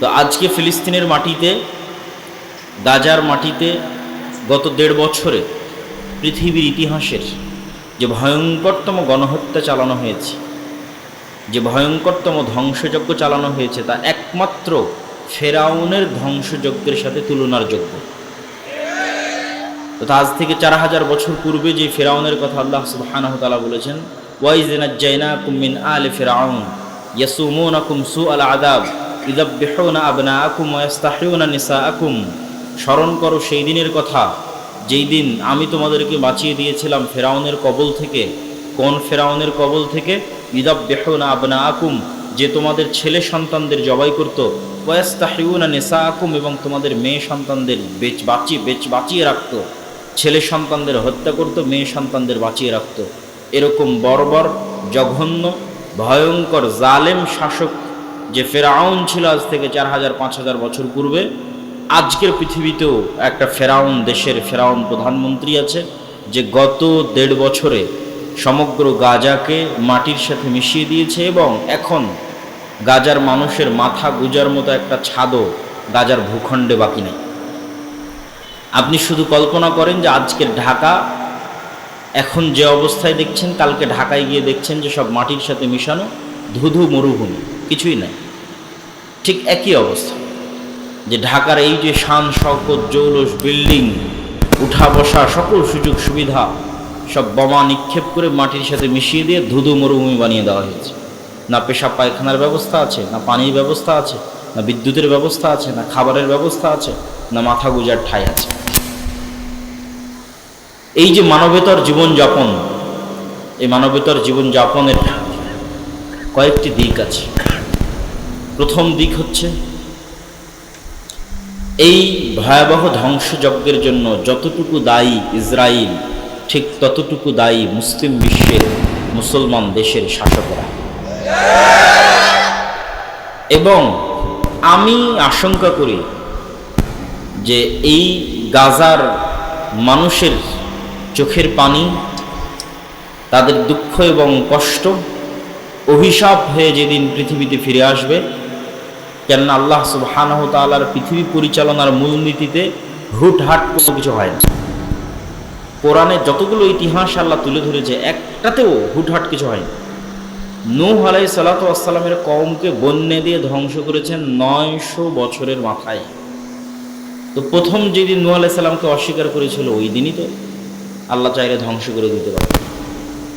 তো আজকে ফিলিস্তিনের মাটিতে, গাজার মাটিতে গত দেড় বছরে পৃথিবীর ইতিহাসের যে ভয়ঙ্করতম গণহত্যা চালানো হয়েছে, যে ভয়ঙ্করতম ধ্বংসযজ্ঞ চালানো হয়েছে, তা একমাত্র ফেরাউনের ধ্বংসযজ্ঞের সাথে তুলনার যোগ্য। তথা আজ থেকে চার হাজার বছর পূর্বে যে ফেরাউনের কথা আল্লাহ তাআলা বলেছেন ওয়াইজিনাজ্জাইনাকুম মিন আলি ফিরাউন, ইয়াসুমুনাকুম সুআল আযাব ইযাববিহুনা আবনাআকুম ওয়া ইস্তাহিউনা নিসাআকুম। স্মরণ করো সেই দিনের কথা, যেই দিন আমি তোমাদেরকে বাঁচিয়ে দিয়েছিলাম ফেরাউনের কবল থেকে। কোন ফেরাউনের কবল থেকে? ইযাববিহুনা আবনাআকুম, যে তোমাদের ছেলে সন্তানদের জবাই করত। ওয়াস্তাহিউনা নিসাআকুম এবং তোমাদের মেয়ে সন্তানদের বেচ বাঁচিয়ে বেচ, বাঁচিয়ে রাখত। ছেলে সন্তানদের হত্যা করত, মেয়ে সন্তানদের বাঁচিয়ে রাখত। এরকম বর্বর, জঘন্য, ভয়ঙ্কর, জালেম শাসক যে ফেরাউন ছিল আজ থেকে চার হাজার, পাঁচ হাজার বছর পূর্বে, আজকের পৃথিবীতেও একটা ফেরাউন দেশের ফেরাউন প্রধানমন্ত্রী আছে, যে গত দেড় বছরে সমগ্র গাজাকে মাটির সাথে মিশিয়ে দিয়েছে এবং এখন গাজার মানুষের মাথা গুজার মতো একটা ছাদও গাজার ভূখণ্ডে বাকি নেই। আপনি শুধু কল্পনা করেন যে আজকের ঢাকা, এখন যে অবস্থায় দেখছেন, কালকে ঢাকায় গিয়ে দেখছেন যে সব মাটির সাথে মিশানো ধুধু মরুভূমি। কিছুই নাই। ঠিক একই অবস্থা। যে ঢাকার এই যে শান শকত জৌলস বিল্ডিং, উঠা বসা সকল সুযোগ সুবিধা, সব বোমা নিক্ষেপ করে মাটির সাথে মিশিয়ে দিয়ে ধুধু মরুভূমি বানিয়ে দেওয়া হয়েছে। না পেশাব পায়খানার ব্যবস্থা আছে, না পানির ব্যবস্থা আছে, না বিদ্যুতের ব্যবস্থা আছে, না খাবারের ব্যবস্থা আছে, না মাথা গুজার ঠাই আছে। এই যে মানবেতর জীবনযাপন, এই মানবেতর জীবনযাপনের কয়েকটি দিক আছে। প্রথম দিক হচ্ছে, এই ভয়াবহ ধ্বংসযজ্ঞের জন্য যতটুকু দায়ী ইসরায়েল ঠিক ততটুকু দায়ী মুসলিম বিশ্বের মুসলমান দেশের শাসকরা। এবং আমি আশঙ্কা করি যে এই গাজার মানুষের চোখের পানি, তাদের দুঃখ এবং কষ্ট, অভিশাপ হয়ে যেদিন পৃথিবীতে ফিরে আসবে কেননা আল্লাহ সুবহানাহু তাআলার পৃথিবী পরিচালনার মূলনীতিতে হুটহাট কোনো কিছু হয় না। কোরআনে যতগুলো ইতিহাস আল্লাহ তুলে ধরেছে, একটাতেও হুটহাট কিছু হয়নি নূহ আলাই সালাতামের কমকে বন্যে দিয়ে ধ্বংস করেছেন নয়শো বছরের মাথায়। তো প্রথম যেদিন নূহ আলাই সাল্লামকে অস্বীকার করেছিল, ওই দিনই তো আল্লাহ চাইলে ধ্বংস করে দিতে পারে।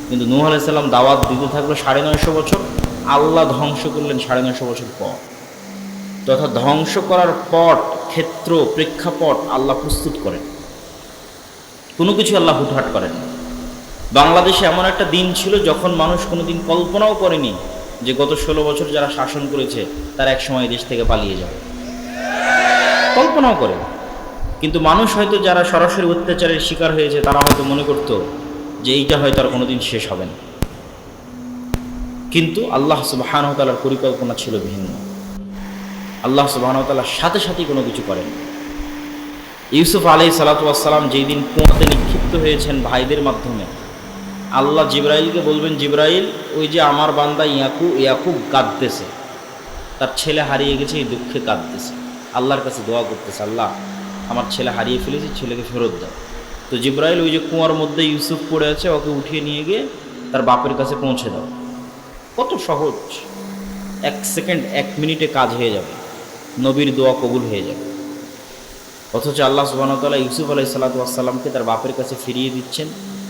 কিন্তু নূহ আলাই সাল্লাম দাওয়াত দিতে থাকল সাড়ে নয়শো বছর, আল্লাহ ধ্বংস করলেন সাড়ে নয়শো বছর পর। তথা ধ্বংস করার পট, ক্ষেত্র, প্রেক্ষাপট আল্লাহ প্রস্তুত করেন। কোনো কিছু আল্লাহ হুটহাট করেন। বাংলাদেশে এমন একটা দিন ছিল যখন মানুষ কোনোদিন কল্পনাও করেনি যে গত ষোলো বছর যারা শাসন করেছে, তারা এক সময় দেশ থেকে পালিয়ে যাবে। কল্পনাও করে। কিন্তু মানুষ হয়তো যারা সরাসরি অত্যাচারের শিকার হয়েছে, তারা হয়তো মনে করতো যে এইটা হয়তো আর কোনোদিন শেষ হবে না। কিন্তু আল্লাহ সুবাহানতালার পরিকল্পনা ছিল ভিন্ন। আল্লাহ সুবাহানতালার সাথে সাথেই কোনো কিছু করেন। ইউসুফ আলাই সালাতাম যেই দিন কুয়াতে নিক্ষিপ্ত হয়েছেন ভাইদের মাধ্যমে, আল্লাহ জিব্রাইলকে বলবেন, জিব্রাইল, ওই যে আমার বান্দা ইয়াকু, ইয়াকুব কাঁদতেছে। তার ছেলে হারিয়ে গেছে, এই দুঃখে কাঁদতেছে। আল্লাহর কাছে দোয়া করতেছে, আল্লাহ, আমার ছেলে হারিয়ে ফেলেছি ছেলেকে ফেরত দাও। তো জিব্রাইল ওই যে কুয়ার মধ্যে ইউসুফ পড়ে আছে, ওকে উঠিয়ে নিয়ে গিয়ে তার বাপের কাছে পৌঁছে দাও। কত সহজ। এক সেকেন্ড, এক মিনিটে কাজ হয়ে যাবে। নবীর দোয়া কবুল হয়ে যাবে অথচ আল্লাহ সুবাহতাল্লাহ ইউসুফ আলাই সাল্লাতামকে তার বাপের কাছে ফিরিয়ে দিচ্ছেন।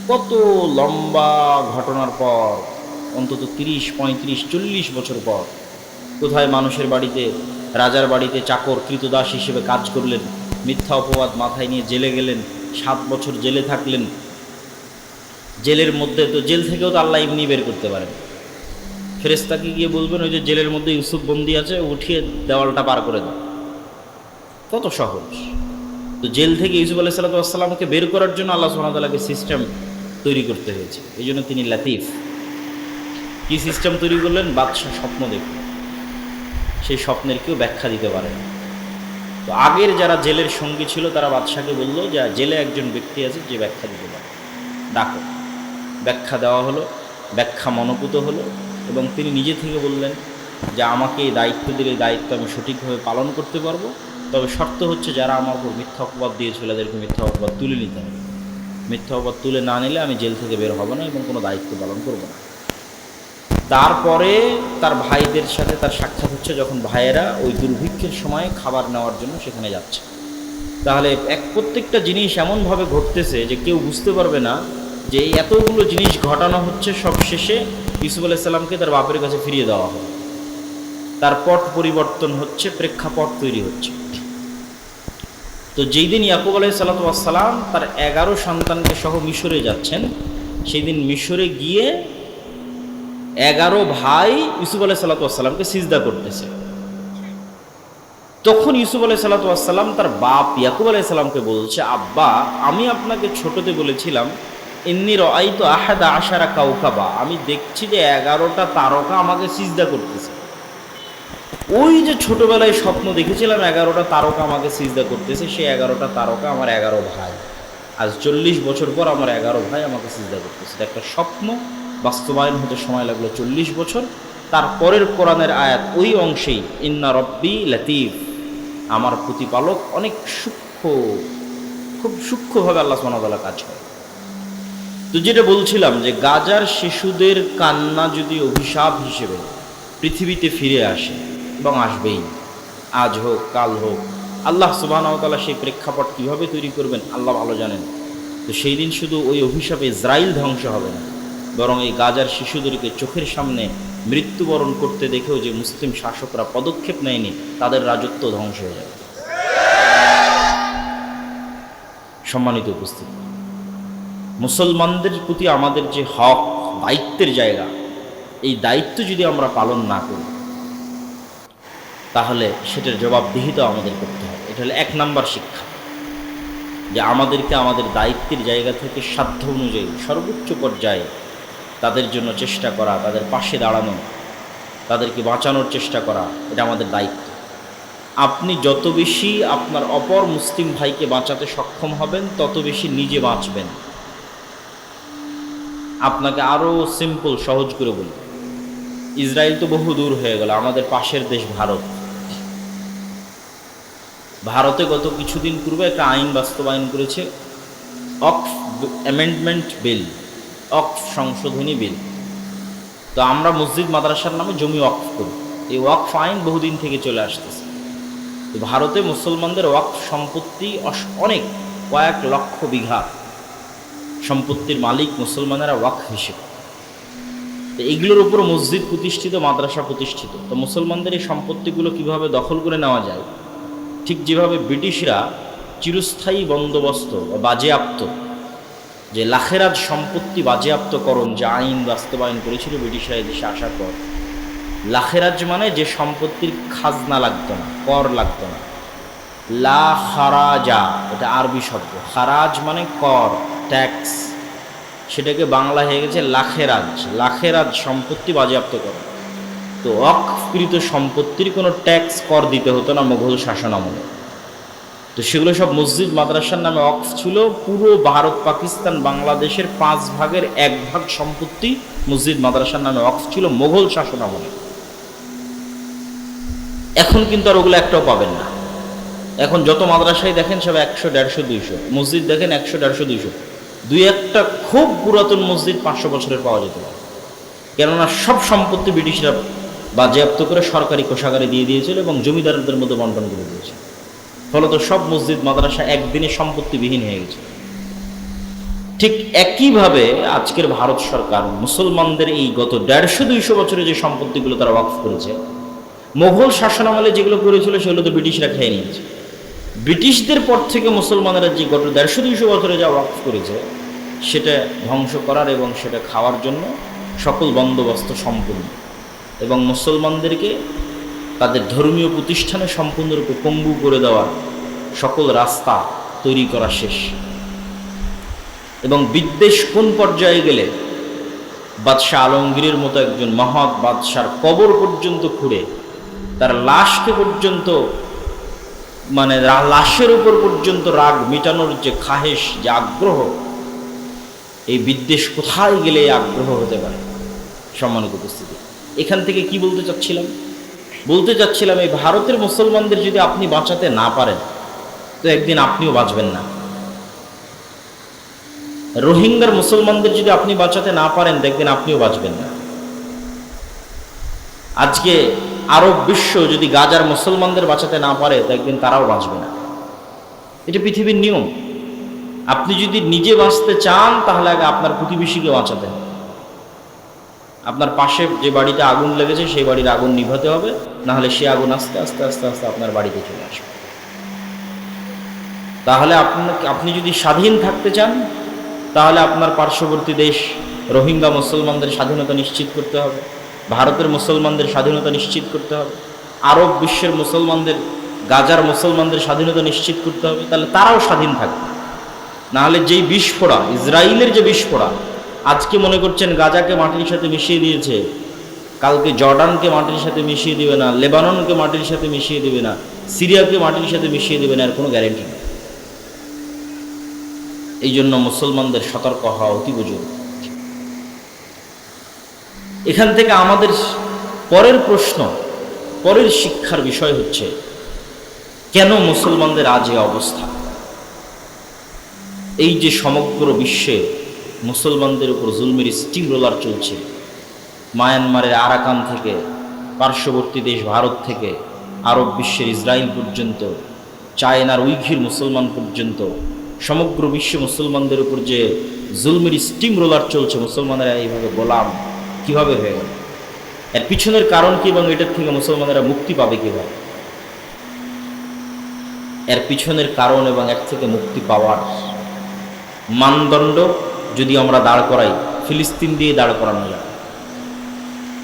কত লম্বা ঘটনার পর, অন্তত তিরিশ, পঁয়ত্রিশ, চল্লিশ বছর পর, কোথায় মানুষের বাড়িতে, রাজার বাড়িতে চাকর কৃতদাস হিসেবে কাজ করলেন, মিথ্যা অপবাদ মাথায় নিয়ে জেলে গেলেন, সাত বছর জেলে থাকলেন। জেলের মধ্যে তো জেল থেকেও তো আল্লাহ এমনি বের করতে পারেন। ফেরেস্তাকে গিয়ে বলবেন, ওই যে জেলের মধ্যে ইউসুফ বন্দি আছে, উঠিয়ে দেওয়ালটা পার করে দাও। কত সহজ। তো জেল থেকে ইউসুফ আলাহ সাল্লাতামকে বের করার জন্য আল্লাহ সোহানতাল্লাহকে সিস্টেম তৈরি করতে হয়েছে। এই জন্য তিনি লাতিফ। কি সিস্টেম তৈরি করলেন? বাদশাহ স্বপ্ন দেখলেন। সেই স্বপ্নের কেউ ব্যাখ্যা দিতে পারে না। তো আগের যারা জেলের সঙ্গী ছিল, তারা বাদশাকে বলল, যে, জেলে একজন ব্যক্তি আছে, যে ব্যাখ্যা দিতে পারে। ডাকো। ব্যাখ্যা দেওয়া হলো, ব্যাখ্যা মনোপুত হলো। এবং তিনি নিজে থেকে বললেন যে আমাকে এই দায়িত্ব দিলে দায়িত্ব আমি সঠিকভাবে পালন করতে পারব। তবে শর্ত হচ্ছে যারা আমার উপর মিথ্যা অপবাদ দিয়েছিল এদেরকে মিথ্যা অপবাদ তুলে নিতে হবে। মিথ্যা অপবাদ তুলে না নিলে আমি জেল থেকে বের হব না এবং কোনো দায়িত্ব পালন করব না। তারপরে তার ভাইদের সাথে তার সাক্ষাৎ হচ্ছে যখন ভাইয়েরা ওই দুর্ভিক্ষের সময় খাবার নেওয়ার জন্য সেখানে যাচ্ছে। তাহলে এক প্রত্যেকটা জিনিস এমনভাবে ঘটতেছে যে কেউ বুঝতে পারবে না যে এতগুলো জিনিস ঘটানো হচ্ছে সব শেষে ইউসুফ আলাইসাল্লামকে তার বাপের কাছে ফিরিয়ে দেওয়া হবে। তার পট পরিবর্তন হচ্ছে, প্রেক্ষাপট তৈরি হচ্ছে। তো যেই দিন ইয়াকুব আলাই সাল্লাতাম তার এগারো সন্তানকে সহ মিশরে যাচ্ছেন, সেই দিন মিশরে গিয়ে এগারো ভাই ইউসুফ আলাই সাল্লাতামকে সিজদা করতেছে। তখন ইউসুফ আলাই সাল্লাতাম তার বাপ ইয়াকুব আলাই বলছে, আব্বা, আমি আপনাকে ছোটতে বলেছিলাম রআই তো আহাদা আশারা কাউকাবা আমি দেখছি যে এগারোটা তারকা আমাকে সিজদা করতেছে। ওই যে ছোটবেলায় স্বপ্ন দেখেছিলাম এগারোটা তারকা আমাকে সিজদা করতেছে, সেই এগারোটা তারকা আমার এগারো ভাই। আজ চল্লিশ বছর পর আমার এগারো ভাই আমাকে সিজদা করতেছে। একটা স্বপ্ন, বাস্তবায়ন হতে সময় লাগল চল্লিশ বছর। তারপরের কোরআনের আয়াত ওই অংশেই, ইন্না রব্বি লতিফ আমার প্রতিপালক অনেক সূক্ষ্ম, খুব সূক্ষ্মভাবে আল্লাহ সোনাদালা কাজ করে। তো যেটা বলছিলাম যে গাজার শিশুদের কান্না যদি অভিশাপ হিসেবে পৃথিবীতে ফিরে আসে এবং আসবেই, আজ হোক, কাল হোক, আল্লাহ সুবাহতালা সেই প্রেক্ষাপট কীভাবে তৈরি করবেন আল্লাহ ভালো জানেন। তো সেই দিন শুধু ওই অভিশাপে ইসরায়েল ধ্বংস হবে না, বরং এই গাজার শিশুদেরকে চোখের সামনে মৃত্যুবরণ করতে দেখেও যে মুসলিম শাসকরা পদক্ষেপ নেয়নি, তাদের রাজত্ব ধ্বংস হয়ে যাবে। সম্মানিত উপস্থিতি। মুসলমানদের প্রতি আমাদের যে হক, দায়িত্বের জায়গা, এই দায়িত্ব যদি আমরা পালন না করি, তাহলে সেটার জবাবদিহিতা আমাদের করতে হবে। এটা হলো এক নাম্বার শিক্ষা। যে আমাদেরকে আমাদের দায়িত্বের জায়গা থেকে সাধ্য অনুযায়ী, সর্বোচ্চ পর্যায়ে তাদের জন্য চেষ্টা করা, তাদের পাশে দাঁড়ানো, তাদেরকে বাঁচানোর চেষ্টা করা, এটা আমাদের দায়িত্ব। আপনি যত বেশি আপনার অপর মুসলিম ভাইকে বাঁচাতে সক্ষম হবেন, তত বেশি নিজে বাঁচবেন। আপনাকে আরও সিম্পল সহজ করে বলি। ইসরায়েল তো বহু দূর হয়ে গেল, আমাদের পাশের দেশ ভারত। ভারতে গত কিছুদিন পূর্বে একটা আইন বাস্তবায়ন করেছে, অক্ফ অ্যামেন্ডমেন্ট বিল অক্ফ সংশোধনী বিল তো আমরা মসজিদ মাদ্রাসার নামে জমি ওয়াকফ করি। এই ওয়াকফ আইন বহুদিন থেকে চলে আসতেছে। ভারতে মুসলমানদের ওয়াকফ সম্পত্তি অনেক, কয়েক লক্ষ বিঘা। সম্পত্তির মালিক মুসলমানেরা ওয়াকফ হিসেবে। তো এগুলোর উপর মসজিদ প্রতিষ্ঠিত, মাদ্রাসা প্রতিষ্ঠিত। তো মুসলমানদের এই সম্পত্তিগুলো কীভাবে দখল করে নেওয়া যায়? ঠিক যেভাবে ব্রিটিশরা চিরস্থায়ী বন্দোবস্ত বা বাজেয়াপ্ত, যে লাখেরাজ সম্পত্তি বাজেয়াপ্তকরণ, যে আইন বাস্তবায়ন করেছিল ব্রিটিশরা দেশে আসার পর, লাখেরাজ মানে যে সম্পত্তির খাজনা লাগতো না, কর লাগতো না। লা খারাজা, এটা আরবি শব্দ। খারাজ মানে কর। ট্যাক্স সেটাকে বাংলা হয়ে গেছে লাখেরাজ লাখেরাজ সম্পত্তি বাজেয়াপ্ত করা। তো অকৃত সম্পত্তির কোনো ট্যাক্স কর দিতে হতো না মোঘল শাসন আমলে। তো সেগুলো সব মসজিদ, মাদ্রাসার নামে অক্ফ ছিল। পুরো ভারত, পাকিস্তান, বাংলাদেশের পাঁচ ভাগের এক ভাগ সম্পত্তি মসজিদ, মাদ্রাসার নামে অক্ফ ছিল মোঘল শাসন আমলে। এখন কিন্তু আর ওগুলো একটাও পাবেন না। এখন যত মাদ্রাসায় দেখেন সব একশো, দেড়শো, দুইশো। মসজিদ দেখেন একশো, দেড়শো, দুইশো। দুই একটা খুব পুরাতন মসজিদ পাঁচশো বছরের পাওয়া যেতে পারে। কেননা সব সম্পত্তি ব্রিটিশরা বাজেয়াপ্ত করে সরকারি কোষাগারে দিয়ে দিয়েছিল এবং জমিদারদের মধ্যে বন্টন করে দিয়েছিল। ফলত সব মসজিদ, মাদ্রাসা একদিনে সম্পত্তিবিহীন হয়ে গেছে। ঠিক একইভাবে আজকের ভারত সরকার মুসলমানদের এই গত দেড়শো দুইশো বছরে যে সম্পত্তিগুলো তারা ওয়াকফ করেছে, মোঘল শাসনামলে যেগুলো করেছিল সেগুলো তো ব্রিটিশরা খেয়ে নিয়েছে। ব্রিটিশদের পর থেকে মুসলমানেরা যে গত দেড়শো দুইশো বছরে যা ওয়াকফ করেছে, সেটা ধ্বংস করার এবং সেটা খাওয়ার জন্য সকল বন্দোবস্ত সম্পূর্ণ। এবং মুসলমানদেরকে তাদের ধর্মীয় প্রতিষ্ঠানে সম্পূর্ণরূপে পঙ্গু করে দেওয়ার সকল রাস্তা তৈরি করা শেষ। এবং বিদ্বেষ কোন পর্যায়ে গেলে বাদশাহ আলমগীরের মতো একজন মহৎ বাদশার কবর পর্যন্ত খুঁড়ে, তার লাশকে পর্যন্ত মানে লাশের উপর পর্যন্ত রাগ মিটানোর যে খাহেশ, যে আগ্রহ, এই বিদ্বেষ কোথায় গেলে আগ্রহ হতে পারে? সম্মানিত উপস্থিতি। এখান থেকে কি বলতে চাচ্ছিলাম? বলতে চাচ্ছিলাম, এই ভারতের মুসলমানদের যদি আপনি বাঁচাতে না পারেন, তো একদিন আপনিও বাঁচবেন না। রোহিঙ্গার মুসলমানদের যদি আপনি বাঁচাতে না পারেন, তো একদিন আপনিও বাঁচবেন না। আজকে আরব বিশ্ব যদি গাজার মুসলমানদের বাঁচাতে না পারে দেখবেন তারাও বাঁচবে না। এটা পৃথিবীর নিয়ম। আপনি যদি নিজে বাঁচতে চান, তাহলে আগে আপনার প্রতিবেশীকে বাঁচাতে হবে। আপনার পাশে যে বাড়িতে আগুন লেগেছে, সেই বাড়ির আগুন নিভাতে হবে। না হলে সে আগুন আস্তে আস্তে আস্তে আস্তে আপনার বাড়িতে চলে আসবে। তাহলে আপনাকে, আপনি যদি স্বাধীন থাকতে চান, তাহলে আপনার পার্শ্ববর্তী দেশ রোহিঙ্গা মুসলমানদের স্বাধীনতা নিশ্চিত করতে হবে। ভারতের মুসলমানদের স্বাধীনতা নিশ্চিত করতে হবে। আরব বিশ্বের মুসলমানদের, গাজার মুসলমানদের স্বাধীনতা নিশ্চিত করতে হবে। তাহলে তারাও স্বাধীন থাকবে। নাহলে যেই বিস্ফোরা ইসরায়েলের যে বিস্ফোরা আজকে মনে করছেন গাজাকে মাটির সাথে মিশিয়ে দিয়েছে। কালকে জর্ডানকে মাটির সাথে মিশিয়ে দিবে না, লেবাননকে মাটির সাথে মিশিয়ে দিবে না, সিরিয়াকে মাটির সাথে মিশিয়ে দিবে না, এর কোনো গ্যারেন্টি নেই। এই জন্য মুসলমানদের সতর্ক হওয়া অতি জরুরি এখান থেকে আমাদের পরের প্রশ্ন, পরের শিক্ষার বিষয় হচ্ছে, কেন মুসলমানদের আজ এ অবস্থা? এই যে সমগ্র বিশ্বে মুসলমানদের উপর জুলমের স্টিম রোলার চলছে, মায়ানমারের আরাকান থেকে, পার্শ্ববর্তী দেশ ভারত থেকে, আরব বিশ্বের ইসরায়েল পর্যন্ত, চায়নার উইঘির মুসলমান পর্যন্ত, সমগ্র বিশ্বে মুসলমানদের উপর যে জুলমের স্টিম রোলার চলছে, মুসলমানেরা এইভাবে গোলাম। কীভাবে হয়ে গেল? এর পিছনের কারণ কি এবং এটার থেকে মুসলমানেরা মুক্তি পাবে কীভাবে? এর পিছনের কারণ এবং এর থেকে মুক্তি পাওয়ার মানদণ্ড যদি আমরা দাঁড় করাই, ফিলিস্তিন দিয়ে দাঁড় করানো যাবে।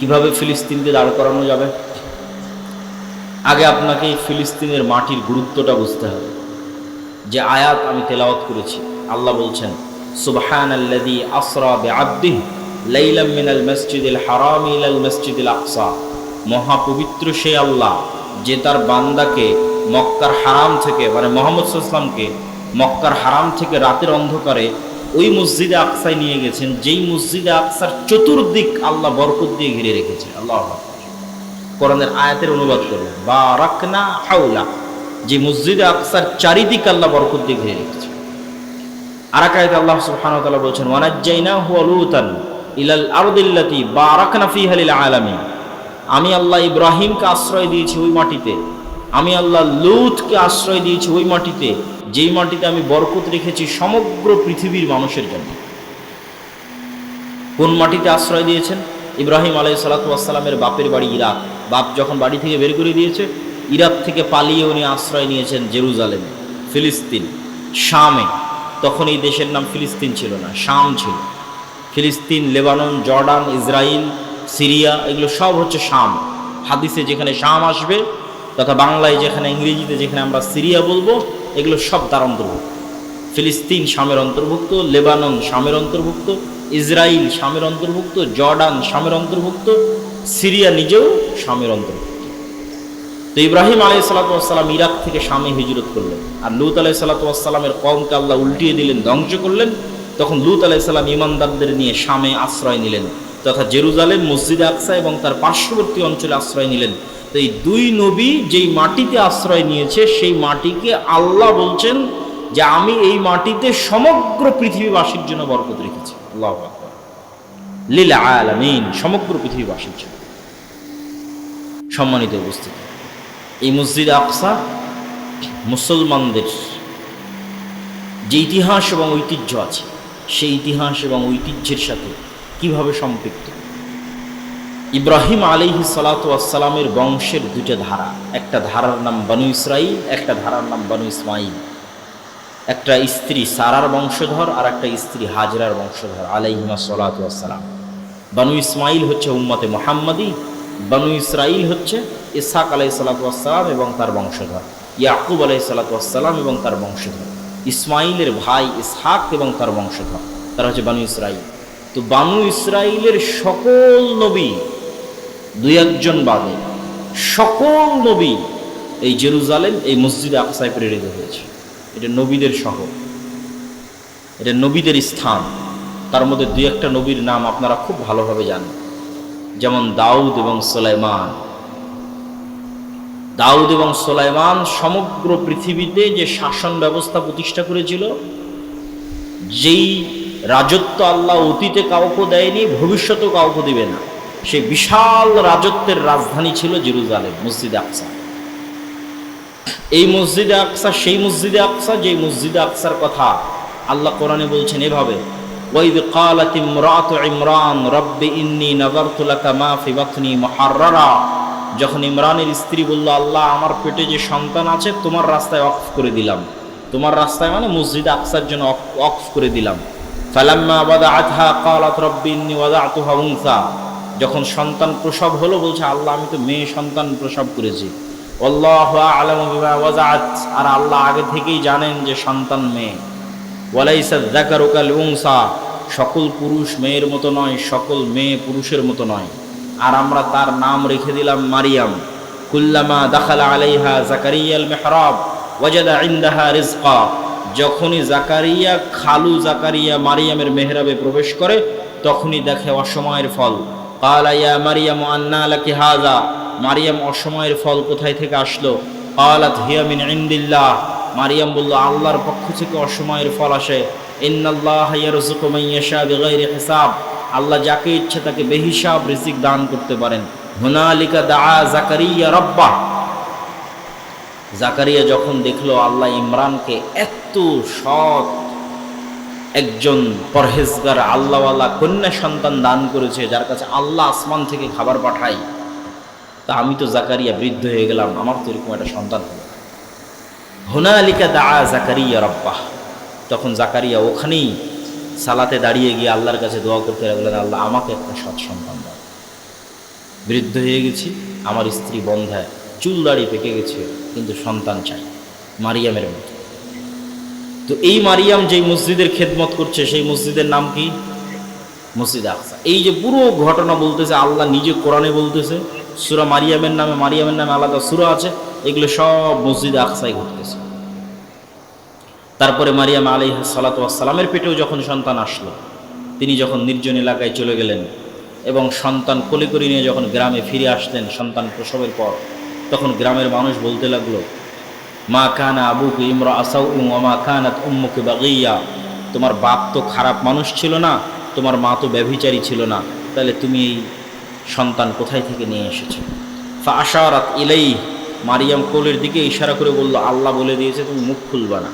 কীভাবে ফিলিস্তিন দিয়ে দাঁড় করানো যাবে? আগে আপনাকে ফিলিস্তিনের মাটির গুরুত্বটা বুঝতে হবে। যে আয়াত আমি তেলাওয়াত করেছি, আল্লাহ বলছেন সুবহান আসরা বিআবদিহি লাইলাম মিনাল মসজিদিল হারাম ইলাল মসজিদিল আকসা। মহাপবিত্র সে আল্লাহ, যে তার বান্দাকে মক্কার হারাম থেকে মানে মোহাম্মদ সাল্লামকে মক্কার হারাম থেকে রাতের অন্ধকারে ওই মসজিদে আকসায় নিয়ে গেছেন, যেই মসজিদে আকসার চতুর্দিক আল্লাহ বরকত দিয়ে ঘিরে রেখেছে। আল্লাহ কোরআনের আয়াতের অনুবাদ করবে বা রাকনা হাউলা যে মসজিদে আকসার চারিদিক আল্লাহ বরকত দিয়ে ঘিরে রেখেছে। আর আল্লাহ সুবহানাহু ওয়া তাআলা বলছেন ওয়ানাজ্জাইনা হুয়া লুতান ইলাল আরদিল্লাতি বারাকনা ফিহা লিল আলামিন। আমি আল্লাহ ইব্রাহিমকে আশ্রয় দিয়েছি ওই মাটিতে। আমি আল্লাহ লুতকে আশ্রয় দিয়েছি ওই মাটিতে। যেই মাটিতে আমি বরকত রেখেছি সমগ্র পৃথিবীর মানুষের জন্য। কোন মাটিতে আশ্রয় দিয়েছেন? ইব্রাহিম আলাই সালাতামের বাপের বাড়ি ইরাক। বাপ যখন বাড়ি থেকে বের করে দিয়েছে, ইরাক থেকে পালিয়ে উনি আশ্রয় নিয়েছেন জেরুজালেমে, ফিলিস্তিন, শামে। তখন এই দেশের নাম ফিলিস্তিন ছিল না, শাম ছিল। ফিলিস্তিন, লেবানন, জর্ডান ইসরায়েল সিরিয়া, এগুলো সব হচ্ছে শাম। হাদিসে যেখানে শাম আসবে তথা বাংলায় যেখানে, ইংরেজিতে যেখানে আমরা সিরিয়া বলব, এগুলো সব তার অন্তর্ভুক্ত। ফিলিস্তিন শামের অন্তর্ভুক্ত, লেবানন শামের অন্তর্ভুক্ত ইসরায়েল শামের অন্তর্ভুক্ত, জর্ডান শামের অন্তর্ভুক্ত, সিরিয়া নিজেও শামের অন্তর্ভুক্ত। তো ইব্রাহিম আলাই সালাতাম ইরাক থেকে শামে হিজরত করলেন। আর লুত আলাই সালাতামের কমকে আল্লাহ উল্টিয়ে দিলেন, ধ্বংস করলেন। তখন লুত আলাইসাল্লাম ইমানদারদের নিয়ে শামে আশ্রয় নিলেন, তথা জেরুজালেম, মসজিদে আকসা এবং তার পার্শ্ববর্তী অঞ্চলে আশ্রয় নিলেন। তো এই দুই নবী যেই মাটিতে আশ্রয় নিয়েছে, সেই মাটিকে আল্লাহ বলছেন যে, আমি এই মাটিতে সমগ্র পৃথিবীবাসীর জন্য বরকত রেখেছি। আল্লাহ। লিল আলামিন, সমগ্র পৃথিবীবাসীর জন্য। সম্মানিত উপস্থিতি, এই মসজিদ আকসা মুসলমানদের যে ইতিহাস এবং ঐতিহ্য আছে সেই ইতিহাস এবং ঐতিহ্যের সাথে কীভাবে সম্পৃক্ত? ইব্রাহিম আলিহি সালাতামের বংশের দুটো ধারা। একটা ধারার নাম বানু ইসরাইল একটা ধারার নাম বানু ইসমাইল একটা স্ত্রী সারার বংশধর আর একটা স্ত্রী হাজরার বংশধর আলাইহিমা সালাতাম বানু ইসমাইল হচ্ছে উম্মতে মোহাম্মদী, বানু ইসরাইল হচ্ছে ইসাক আলাই সালাতাম এবং তার বংশধর, ইয়াকুব আলাই সালাতাম এবং তার বংশধর। ইসমাইলের ভাই ইসহাক এবং তার বংশধর। তারা হচ্ছে বানু ইসরাইল। তো বানু ইসরাইলের সকল নবী, দুই একজন বাদে, সকল নবী এই জেরুজালেম, এই মসজিদে আকসায় প্রেরিত হয়েছে। এটা নবীদের শহর। এটা নবীদের স্থান। তার মধ্যে দুই একটা নবীর নাম আপনারা খুব ভালোভাবে জানেন। যেমন দাউদ এবং সোলাইমান। দাউদ এবং সোলাইমান সমগ্র পৃথিবীতে যে শাসন ব্যবস্থা প্রতিষ্ঠা করেছিল যেই রাজত্ব আল্লাহ অতীতে কাউকে দেয়নি ভবিষ্যতেও কাউকে দিবে না সেই বিশাল রাজত্বের রাজধানী ছিল জেরুজালেম মসজিদে আকসা এই মসজিদে আকসা সেই মসজিদে আকসা যে মসজিদে আকসার কথা আল্লাহ কোরআনে বলছেন এভাবে ওয়াইদ قالت امرأة ইমরান রব্বি ইন্নী নাযারতু লাকা মা ফি বাতনি মুহাররারা যখন ইমরানের স্ত্রী বলল, আল্লাহ, আমার পেটে যে সন্তান আছে, তোমার রাস্তায় অফ করে দিলাম। তোমার রাস্তায় মানে মসজিদ আকসার জন্য অফ করে দিলাম। ফালাম্মা যখন সন্তান প্রসব হলো, বলছে, আল্লাহ, আমি তো মেয়ে সন্তান প্রসব করেছি। আল্লাহ আলম আর আল্লাহ আগে থেকেই জানেন যে সন্তান মেয়ে। ওয়ালাইসা সকল পুরুষ মেয়ের মতো নয়, সকল মেয়ে পুরুষের মতো নয়। আর আমরা তার নাম রেখে দিলাম মারিয়াম। কুল্লামা দাখালা আলাইহা জাকারিয়াল মেহরাব, ওয়াজাদা ইন্দাহা রিজকা। যখনই জাকারিয়া, খালু জাকারিয়া মারিয়ামের মেহরাবে প্রবেশ করে, তখনই দেখে অসময়ের ফল। কালাইয়া মারিয়াম আন্না লাকি হাজা। মারিয়াম অসময়ের ফল কোথায় থেকে আসলো? কালাত হিয়া মিন ইন্দিল্লাহ। মারিয়াম বলল, আল্লাহর পক্ষ থেকে অসময়ের ফল আসে। ইন্নাল্লাহ ইয়ারযুকু মান ইয়াশা বিগাইরি হিসাব। আল্লাহ যাকে ইচ্ছে তাকে বেহিসাব রিজিক দান করতে পারেন। হুনালিকা দাআ জাকারিয়া রাব্বাহ। জাকারিয়া যখন দেখল আল্লাহ ইমরানকে এত সৎ একজন পরহেজগার, আল্লাহওয়ালা কন্যা সন্তান দান করেছে, যার কাছে আল্লাহ আসমান থেকে খাবার পাঠায়, তা আমি তো জাকারিয়া বৃদ্ধ হয়ে গেলাম, আমার তো এরকম একটা সন্তান হলো হোনালিকা দা জাকারিয়া রব্বাহ। তখন জাকারিয়া ওখানেই সালাতে দাঁড়িয়ে গিয়ে আল্লাহর কাছে দোয়া করতে লাগলেন আল্লাহ, আমাকে একটা সৎ সন্তান দাও। বৃদ্ধ হয়ে গেছি, আমার স্ত্রী বন্ধায় চুল দাড়ি পেকে গেছে, কিন্তু সন্তান চাই, মারিয়ামের মতো। তো এই মারিয়াম যেই মসজিদের খেদমত করছে, সেই মসজিদের নাম কি? মসজিদ আকসা। এই যে পুরো ঘটনা বলতেছে, আল্লাহ নিজে কোরআনে বলতেছে, সুরা মারিয়ামের নামে মারিয়ামের নামে আলাদা সুরা আছে, এগুলো সব মসজিদ আকসাই ঘটতেছে। তারপরে মারিয়াম আলী সালাতামের পেটেও যখন সন্তান আসলো, তিনি যখন নির্জন এলাকায় চলে গেলেন এবং সন্তান কোলে করে নিয়ে যখন গ্রামে ফিরে আসলেন সন্তান প্রসবের পর, তখন গ্রামের মানুষ বলতে লাগল, মা কানা আবুকে ইমরা আসাউ মা কানাত উম্মুকে বাগিয়া। তোমার বাপ তো খারাপ মানুষ ছিল না, তোমার মা তো ব্যভিচারী ছিল না। তাহলে তুমি এই সন্তান কোথায় থেকে নিয়ে এসেছ? ফা আশারাত ইলাই মারিয়াম কোলের দিকে ইশারা করে বলল, আল্লাহ বলে দিয়েছে তুমি মুখ খুলবা না।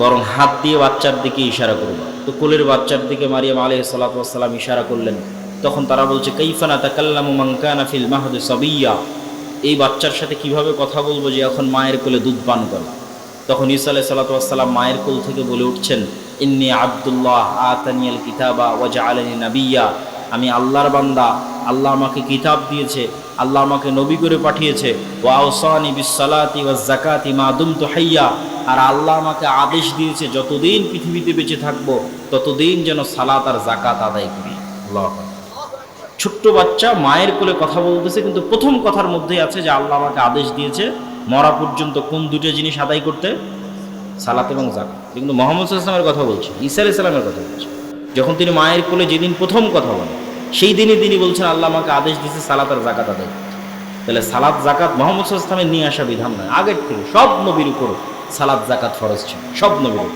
বরং হাত দিয়ে বাচ্চার দিকে ইশারা করবা। তো কোলের বাচ্চার দিকে মারিয়াম আলহ সালাতাম ইশারা করলেন। তখন তারা বলছে কৈফানা তাকাল্লামু মাঙ্কানা ফিল মাহদে সবিয়া? এই বাচ্চার সাথে কীভাবে কথা বলব যে এখন মায়ের কোলে দুধ পান করে তখন ইসা আলাহ সাল্লাতাম মায়ের কোল থেকে বলে উঠছেন, ইন্নি আবদুল্লাহ আতানিয়াল কিতাবা ওয়াজা আলানি নাবিয়া। আমি আল্লাহর বান্দা, আল্লাহ আমাকে কিতাব দিয়েছে, আল্লাহ আমাকে নবী করে পাঠিয়েছে। ওয়াউসানি বিসালাতি ওয়া জাকাতি মা দুম তো হাইয়া। আর আল্লাহ আমাকে আদেশ দিয়েছে, যতদিন পৃথিবীতে বেঁচে থাকব, ততদিন যেন সালাত আর জাকাত আদায় করি। ছোট্ট বাচ্চা মায়ের কোলে কথা বলতেছে, কিন্তু প্রথম কথার মধ্যেই আছে যে আল্লাহ আমাকে আদেশ দিয়েছে, মরা পর্যন্ত কোন দুটো জিনিস আদায় করতে? সালাত এবং জাকাত কিন্তু মোহাম্মদ ইসলামের কথা বলছে, ঈসা আলাইহিস সালামের কথা বলছে। যখন তিনি মায়ের কোলে যেদিন প্রথম কথা বলেন, সেই দিনই তিনি বলছেন, আল্লাহ আমাকে আদেশ দিয়েছে সালাত আর জাকাত আদায় তাহলে সালাত জাকাত মোহাম্মদ ইসলামের নিয়ে আসা বিধান নয় আগের থেকে সব নবীর উপর সালাত জাকাত ফরজ ছিল, সব নবীর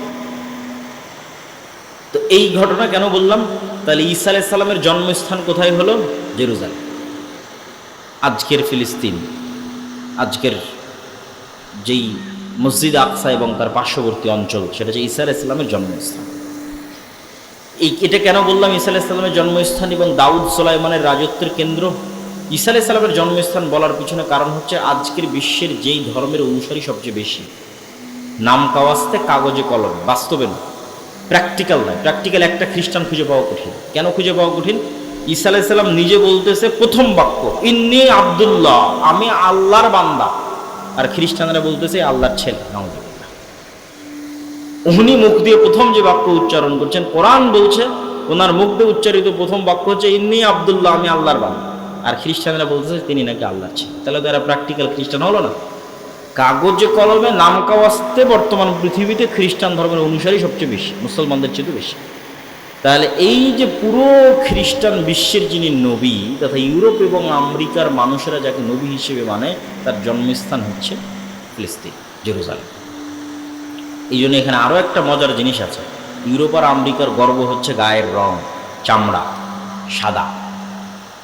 তো এই ঘটনা কেন বললাম? তাহলে ঈসা আলাইহিস সালামের জন্মস্থান কোথায় হলো? জেরুজালেম। আজকের ফিলিস্তিন, আজকের যেই মসজিদ আকসা এবং তার পার্শ্ববর্তী অঞ্চল, সেটা হচ্ছে ঈসা আলাইহিস জন্মস্থান। এই এটা কেন বললাম ঈসা আলাইহিস সালামের জন্মস্থান এবং দাউদ সোলাইমানের রাজত্বের কেন্দ্র? ঈসা আলাইহিস সালামের জন্মস্থান বলার পিছনে কারণ হচ্ছে আজকের বিশ্বের যেই ধর্মের অনুসারী সবচেয়ে বেশি নাম কাওয়াস্তে কাগজে কলম, বাস্তবে না প্র্যাকটিক্যাল নয়। প্র্যাকটিক্যাল একটা খ্রিস্টান খুঁজে পাওয়া কঠিন। কেন খুঁজে পাওয়া কঠিন? ঈসা আলাইসাল্লাম নিজে বলতেছে, প্রথম বাক্য, ইন্নি আব্দুল্লাহ, আমি আল্লাহর বান্দা। আর খ্রিস্টানরা বলতেছে আল্লাহর ছেলে উনি মুখ দিয়ে প্রথম যে বাক্য উচ্চারণ করছেন, কোরআন বলছে, ওনার মুখ দিয়ে উচ্চারিত প্রথম বাক্য হচ্ছে, ইন্নি আবদুল্লাহ, আমি আল্লাহর বান্দা। আর খ্রিস্টানরা বলতেছে, তিনি নাকি আল্লাহর ছেলে। তাহলে তো এরা প্র্যাকটিক্যাল খ্রিস্টান হলো না। কাগজে কলমে নাম কাওয়াস্তে বর্তমান পৃথিবীতে খ্রিস্টান ধর্মের অনুসারী সবচেয়ে বেশি, মুসলমানদের চেয়ে বেশি। তাহলে এই যে পুরো খ্রিস্টান বিশ্বের যিনি নবী, তথা ইউরোপ এবং আমেরিকার মানুষেরা যাকে নবী হিসেবে মানে তার জন্মস্থান হচ্ছে ফিলিস্তিন, জেরুজালেম। এই জন্য এখানে আরও একটা মজার জিনিস আছে। ইউরোপ আর আমেরিকার গর্ব হচ্ছে গায়ের রং, চামড়া, সাদা।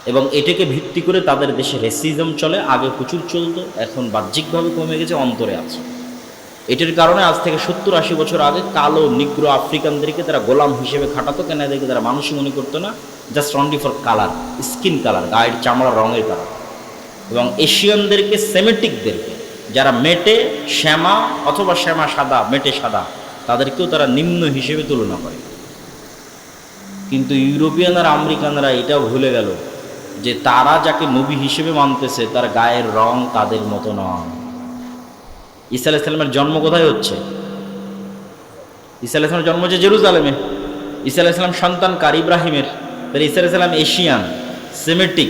এবং এটাকে ভিত্তি করে তাদের দেশে রেসিজম চলে, আগে প্রচুর চলতো, এখন বাহ্যিকভাবে কমে গেছে, অন্তরে আছে। এটার কারণে আজ থেকে সত্তর আশি বছর আগে কালো, নিগ্র আফ্রিকানদেরকে তারা গোলাম হিসেবে খাটাতো, কেন এদেরকে তারা মানুষই মনে করতো না? Just only for colour skin colour গায়ের চামড়া, রঙের কালার এবং এশিয়ানদেরকে, সেমেটিকদেরকে, যারা মেটে, শ্যামা অথবা শ্যামা সাদা, মেটে সাদা, তাদেরকেও তারা নিম্ন হিসেবে তুলনা করে। কিন্তু ইউরোপিয়ান আর আমেরিকানরা এটাও ভুলে গেল যে তারা যাকে নবী হিসেবে মানতেছে, তার গায়ের রং তাদের মতো নয়। ঈসা আলাইসাল্লামের জন্ম কোথায় হচ্ছে? ঈসা আলাইসলামের জন্ম হচ্ছে জেরুজালেমে। ঈসা আলাইসাল্লাম সন্তান কার? ইব্রাহিমের। তাহলে ঈসা আলাইসাল্লাম এশিয়ান, সেমেটিক,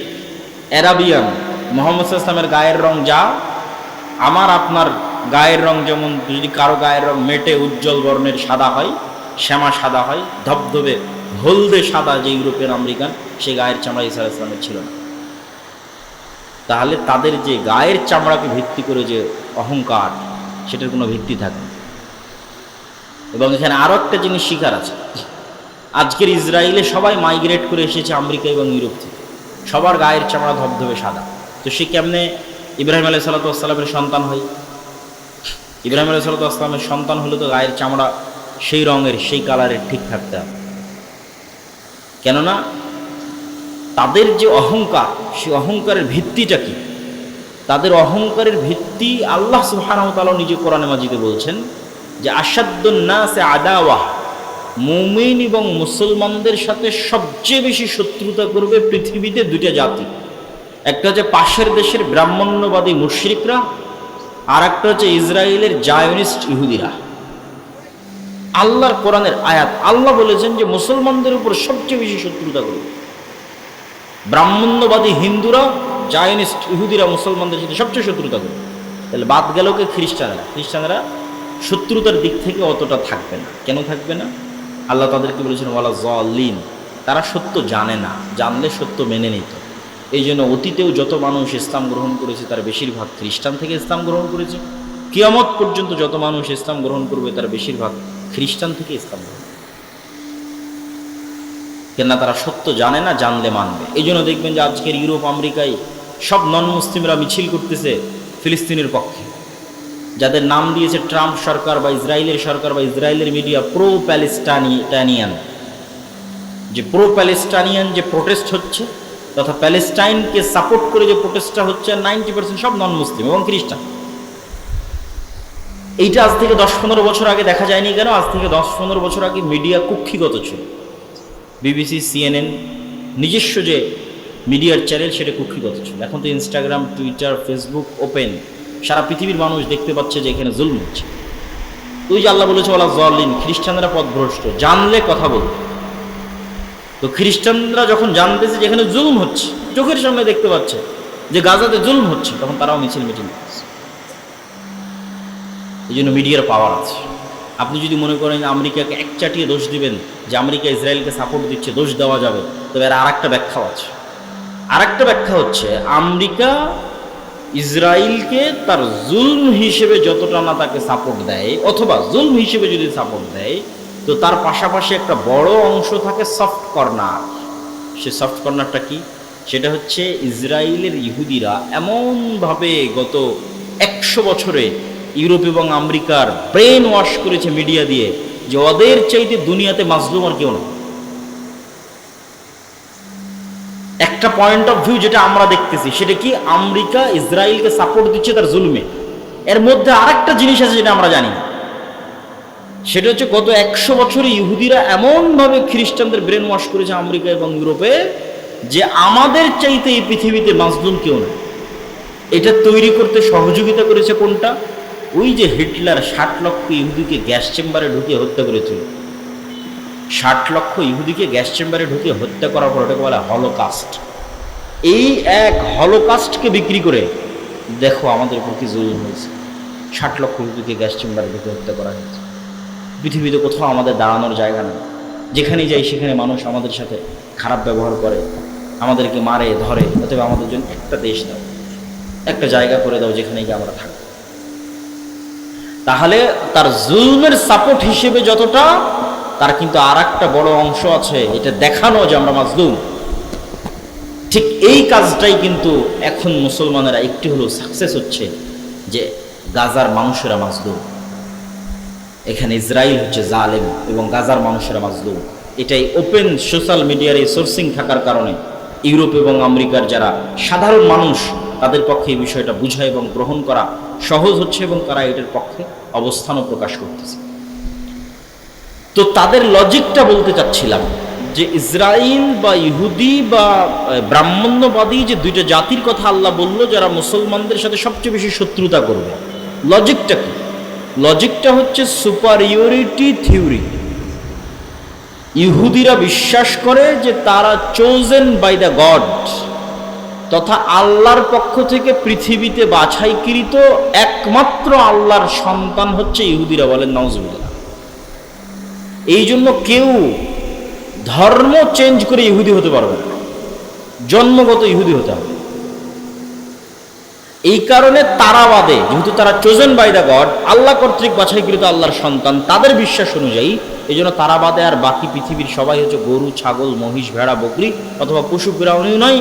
অ্যারাবিয়ান। মোহাম্মদ ইসলামের গায়ের রং যা, আমার আপনার গায়ের রং যেমন, যদি কারও গায়ের রং মেটে উজ্জ্বল বর্ণের সাদা হয়, শ্যামা সাদা হয়, ধবধবে হলদে সাদা যে ইউরোপিয়ান আমেরিকান, সে গায়ের চামড়া ঈসা আলাইসলামের ছিল না। তাহলে তাদের যে গায়ের চামড়াকে ভিত্তি করে যে অহংকার, সেটার কোনো ভিত্তি থাকে এবং এখানে আরও একটা জিনিস শিকার আছে। আজকের ইসরায়েলে সবাই মাইগ্রেট করে এসেছে আমেরিকা এবং ইউরোপ থেকে। সবার গায়ের চামড়া ধবধবে সাদা। তো সে কেমনে ইব্রাহিম আলাই সাল্লাতামের সন্তান হয়? ইব্রাহিম আলাই সাল্লাতামের সন্তান হলে তো গায়ের চামড়া সেই রঙের, সেই কালারের ঠিক থাকতে হবে। কেননা তাদের যে অহংকার, সেই অহংকারের ভিত্তিটা কি? তাদের অহংকারের ভিত্তি আল্লাহ সুহানতালা নিজে কোরআনে মাজিদে বলছেন যে আসাদ্দুন্নাসে আদাওয়াহ মুমিন এবং মুসলমানদের সাথে সবচেয়ে বেশি শত্রুতা করবে পৃথিবীতে দুইটা জাতি। একটা হচ্ছে পাশের দেশের ব্রাহ্মণ্যবাদী মুশরিকরা আর একটা হচ্ছে ইসরায়েলের জায়নিস্ট ইহুদিরা। আল্লাহর কোরআনের আয়াত। আল্লাহ বলেছেন যে মুসলমানদের উপর সবচেয়ে বেশি শত্রুতা করবে ব্রাহ্মণ্যবাদী হিন্দুরা, জায়নিস্ট ইহুদিরা মুসলমানদের সাথে সবচেয়ে শত্রুতা করবে তাহলে বাদ গেল কে? খ্রিস্টানরা। খ্রিস্টানরা শত্রুতার দিক থেকে অতটা থাকবে না। কেন থাকবে না? আল্লাহ তাদেরকে বলেছেন, ওয়ালা জলিন তারা সত্য জানে না। জানলে সত্য মেনে নিত। এই জন্য অতীতেও যত মানুষ ইসলাম গ্রহণ করেছে, তার বেশিরভাগ খ্রিস্টান থেকে ইসলাম গ্রহণ করেছে। কিয়ামত পর্যন্ত যত মানুষ ইসলাম গ্রহণ করবে, তার বেশিরভাগ খ্রিস্টান থেকে ইসলাম করবে। কেননা তারা সত্য জানে না, জানলে মানবে। এই জন্য দেখবেন যে আজকের ইউরোপ, আমেরিকায় সব নন মুসলিমরা মিছিল করতেছে ফিলিস্তিনের পক্ষে। যাদের নাম দিয়েছে ট্রাম্প সরকার বা ইসরায়েলের সরকার বা ইসরায়েলের মিডিয়া প্রো প্যালেস্টানিয়ান যে প্রো প্যালেস্টানিয়ান যে প্রোটেস্ট হচ্ছে, তথা প্যালেস্টাইনকে সাপোর্ট করে যে প্রোটেস্টটা হচ্ছে নাইনটি পার্সেন্ট সব নন মুসলিম এবং খ্রিস্টান। এইটা আজ থেকে দশ পনেরো বছর আগে দেখা যায়নি কেন? আজ থেকে দশ পনেরো বছর আগে মিডিয়া কুক্ষিগত ছিল। বিবিসি, সিএনএন, নিজস্ব যে মিডিয়ার চ্যানেল, সেটা কুক্ষিগত ছিল। এখন তো ইনস্টাগ্রাম, টুইটার, ফেসবুক ওপেন। সারা পৃথিবীর মানুষ দেখতে পাচ্ছে যে এখানে জুলম হচ্ছে। তুই যে আল্লাহ বলেছে ওলা জলিন খ্রিস্টানরা পথভ্রষ্ট, জানলে কথা বলবে। তো খ্রিস্টানরা যখন জানতেছে যে এখানে জুলম হচ্ছে, চোখের সামনে দেখতে পাচ্ছে যে গাজাতে জুলম হচ্ছে, তখন তারাও মিছিল মিটিং করছে। এই জন্য মিডিয়ার পাওয়ার আছে। আপনি যদি মনে করেন আমেরিকাকে এক চাটিয়ে দোষ দিবেন, যে আমেরিকা ইসরায়েলকে সাপোর্ট দিচ্ছে, দোষ দেওয়া যাবে, তবে এর আর একটা ব্যাখ্যাও আছে। আর একটা ব্যাখ্যা হচ্ছে, আমেরিকা ইসরায়েলকে তার জুলম হিসেবে যতটা না তাকে সাপোর্ট দেয়, অথবা জুলম হিসেবে যদি সাপোর্ট দেয়, তো তার পাশাপাশি একটা বড় অংশ থাকে সফট কর্নার সে সফট কর্নারটা কি? সেটা হচ্ছে ইসরায়েলের ইহুদিরা এমনভাবে গত একশো বছরে ইউরোপ এবং আমেরিকার ব্রেন ওয়াশ করেছে মিডিয়া দিয়ে যে ওদের চাইতে দুনিয়াতে মাজলুম আর কেউ না। একটা পয়েন্ট অফ ভিউ যেটা আমরা দেখতেছি, সেটা কি আমেরিকা ইসরায়েলকে সাপোর্ট দিচ্ছে তার জুলুমে? এর মধ্যে আরেকটা জিনিস আছে যেটা আমরা জানি। সেটা হচ্ছে গত একশো বছরে ইহুদিরা এমনভাবে খ্রিস্টানদের ব্রেন ওয়াশ করেছে আমেরিকা এবং ইউরোপে যে আমাদের চাইতে এই পৃথিবীতে মাজলুম কেউ না। এটা তৈরি করতে সহযোগিতা করেছে কোনটা? ওই যে হিটলার ষাট লক্ষ ইহুদিকে গ্যাস চেম্বারে ঢুকিয়ে হত্যা করেছিল। ষাট লক্ষ ইহুদিকে গ্যাস চেম্বারে ঢুকিয়ে হত্যা করার পর ওটাকে বলে হলোকাস্ট। এই এক হলোকাস্টকে বিক্রি করে দেখো আমাদের উপর কি জরুরি হয়েছে। ষাট লক্ষ ইহুদিকে গ্যাস চেম্বারে ঢুকে হত্যা করা হয়েছে। পৃথিবীতে কোথাও আমাদের দাঁড়ানোর জায়গা নেই। যেখানে যাই সেখানে মানুষ আমাদের সাথে খারাপ ব্যবহার করে, আমাদেরকে মারে, ধরে অথবা আমাদের জন্য একটা দেশ দাও। একটা জায়গা করে দাও যেখানে গিয়ে আমরা থাকব। তাহলে তার জুলমের সাপোর্ট হিসেবে যতটা, তার কিন্তু আর একটা বড় অংশ আছে। এটা দেখানো যে আমরা মাজলুম। ঠিক এই কাজটাই কিন্তু এখন মুসলমানেরা একটি হলেও সাকসেস হচ্ছে যে গাজার মানুষেরা মাজলুম। এখানে ইসরায়েল হচ্ছে জালেম এবং গাজার মানুষেরা মাজলুম। এটাই ওপেন সোশ্যাল মিডিয়ার এই সোর্সিং থাকার কারণে ইউরোপ এবং আমেরিকার যারা সাধারণ মানুষ, তাদের পক্ষে এই বিষয়টা বোঝা এবং গ্রহণ করা সহজ হচ্ছে এবং তারা এটার পক্ষে অবস্থানও প্রকাশ করতেছে। তো তাদের লজিকটা বলতে চাচ্ছিলাম যে ইসরায়েল বা ইহুদি বা ব্রাহ্মণ্যবাদী যে দুইটা জাতির কথা আল্লাহ বলল, যারা মুসলমানদের সাথে সবচেয়ে বেশি শত্রুতা করবে। লজিকটা কি? লজিকটা হচ্ছে সুপারিয়রিটি থিওরি ইহুদিরা বিশ্বাস করে যে তারা চোজেন বাই দ্য গড তথা আল্লাহর পক্ষ থেকে পৃথিবীতে বাছাইকৃত একমাত্র আল্লাহর সন্তান হচ্ছে ইহুদিরা বলেন নওয়াজবিল্লাহ এই জন্য কেউ ধর্ম চেঞ্জ করে ইহুদি হতে পারবে না। জন্মগত ইহুদি হতে হবে। এই কারণে তারাবাদে, যেহেতু তারা চোজেন বাই দ্য গড আল্লাহ কর্তৃক বাছাইকৃত আল্লাহর সন্তান, তাদের বিশ্বাস অনুযায়ী এই জন্য তারাবাদে আর বাকি পৃথিবীর সবাই হচ্ছে গরু, ছাগল, মহিষ, ভেড়া, বকরি অথবা পশু প্রাণীও নয়।